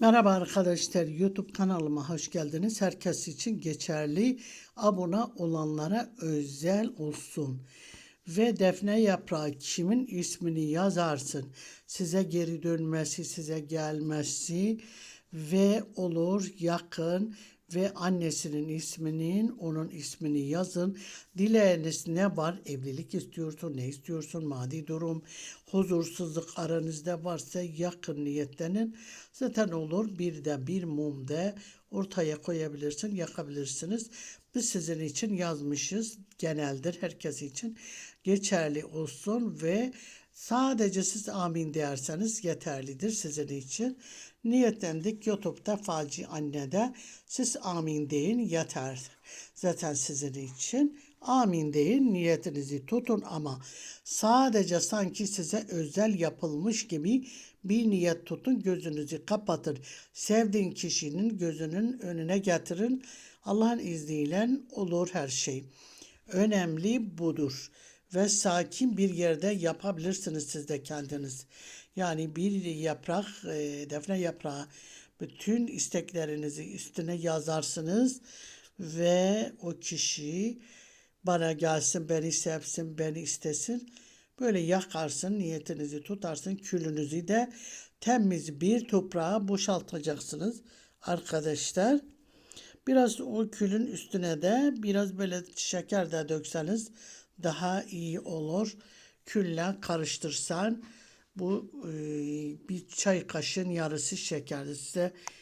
Merhaba arkadaşlar YouTube kanalıma hoş geldiniz. Herkes için geçerli abone olanlara özel olsun. Ve defne yaprağı kimin ismini yazarsın. Size geri dönmesi, size gelmesi ve olur yakın ve annesinin isminin onun ismini yazın. Dileğiniz ne var? Evlilik istiyorsun, ne istiyorsun? Maddi durum, huzursuzluk aranızda varsa yakın niyetlenin. Zaten olur bir de bir mum de ortaya koyabilirsin, yakabilirsiniz. Biz sizin için yazmışız. Geneldir herkes için geçerli olsun ve sadece siz amin derseniz yeterlidir sizin için. Niyetlendik YouTube'da Falci Anne'de siz amin deyin yeter. Zaten sizin için amin deyin niyetinizi tutun ama sadece sanki size özel yapılmış gibi bir niyet tutun gözünüzü kapatın. Sevdiğin kişinin gözünün önüne getirin. Allah'ın izniyle olur her şey. Önemli budur. Ve sakin bir yerde yapabilirsiniz siz de kendiniz. Yani bir yaprak, e, defne yaprağı bütün isteklerinizi üstüne yazarsınız ve o kişi bana gelsin, beni sevsin, beni istesin. Böyle yakarsın, niyetinizi tutarsın, külünüzü de temiz bir toprağa boşaltacaksınız arkadaşlar. Biraz o külün üstüne de biraz böyle şeker de dökseniz daha iyi olur. Külle karıştırsan bu e, bir çay kaşığın yarısı şekerdi. Size